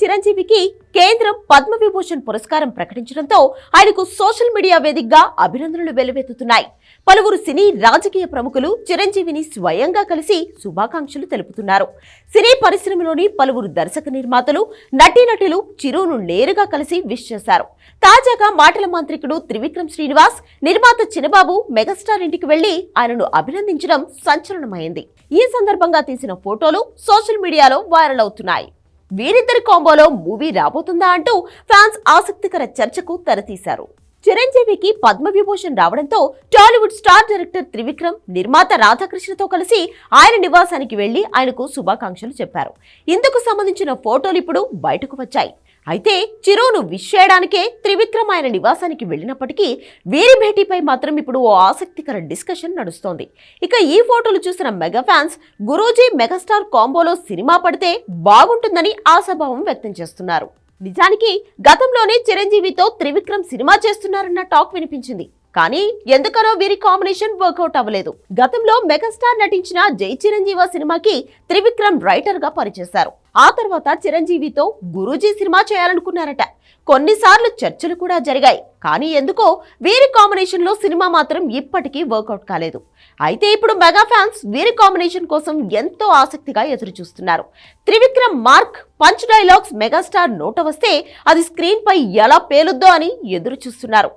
చిరంజీవికి కేంద్రం పద్మ విభూషణ్ పురస్కారం ప్రకటించడంతో ఆయనకు సోషల్ మీడియా వేదికగా అభినందనలు వెల్లువెత్తుతున్నాయి పలువురు సినీ రాజకీయ ప్రముఖులు చిరంజీవిని స్వయంగా కలిసి శుభాకాంక్షలు తెలుపుతున్నారు. సినీ పరిశ్రమలోని పలువురు దర్శక నిర్మాతలు నటీనటులు చిరును నేరుగా కలిసి విష్ చేశారు. తాజాగా మాటల మాంత్రికుడు త్రివిక్రమ్ శ్రీనివాస్ నిర్మాత చిన్నబాబు మెగాస్టార్ ఇంటికి వెళ్ళి ఆయనను అభినందించడం సంచలనమైంది. ఈ సందర్భంగా తీసిన ఫోటోలు సోషల్ మీడియాలో వైరల్ అవుతున్నాయి. వీరిద్దరి కాంబోలో మూవీ రాబోతుందా అంటూ ఫ్యాన్స్ ఆసక్తికర చర్చకు తెరతీశారు. చిరంజీవికి పద్మవిభూషణ్ రావడంతో టాలీవుడ్ స్టార్ డైరెక్టర్ త్రివిక్రమ్ నిర్మాత రాధాకృష్ణతో కలిసి ఆయన నివాసానికి వెళ్ళి ఆయనకు శుభాకాంక్షలు చెప్పారు. ఇందుకు సంబంధించిన ఫోటోలు ఇప్పుడు బయటకు వచ్చాయి. అయితే చిరును విష్ చేయడానికే త్రివిక్రమ్ ఆయన నివాసానికి వెళ్ళినప్పటికీ వీరి భేటీపై మాత్రం ఇప్పుడు ఓ ఆసక్తికర డిస్కషన్ నడుస్తోంది. ఇక ఈ ఫోటోలు చూసిన మెగా ఫ్యాన్స్ గురూజీ మెగాస్టార్ కాంబోలో సినిమా పడితే బాగుంటుందని ఆశాభావం వ్యక్తం చేస్తున్నారు. నిజానికి గతంలోనే చిరంజీవితో త్రివిక్రమ్ సినిమా చేస్తున్నారన్న టాక్ వినిపించింది. కానీ ఎందుకనో వీరి కాంబినేషన్ వర్కౌట్ అవ్వలేదు. గతంలో మెగాస్టార్ నటించిన జై చిరంజీవ సినిమాకి త్రివిక్రమ్ రైటర్గా పనిచేశారు. ఆ తర్వాత చిరంజీవితో గురూజీ సినిమా చేయాలనుకున్నారట. కొన్నిసార్లు చర్చలు కూడా జరిగాయి. కానీ ఎందుకో వీరి కాంబినేషన్లో సినిమా మాత్రం ఇప్పటికీ వర్కౌట్ కాలేదు. అయితే ఇప్పుడు మెగా ఫ్యాన్స్ వీరి కాంబినేషన్ కోసం ఎంతో ఆసక్తిగా ఎదురు చూస్తున్నారు Trivikram mark punch dialogues megastar నోట వస్తే అది స్క్రీన్ పై ఎలా పేలుద్దో అని ఎదురు చూస్తున్నారు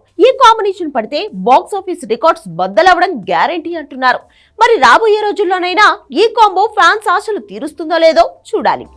కాంబినేషన్ పడితే బాక్స్ ఆఫీస్ రికార్డ్స్ బద్దలవ్వడం గ్యారంటీ అంటున్నారు. మరి రాబోయే రోజుల్లోనైనా ఈ కాంబో ఫ్యాన్స్ ఆశలు తీరుస్తుందో లేదో చూడాలి.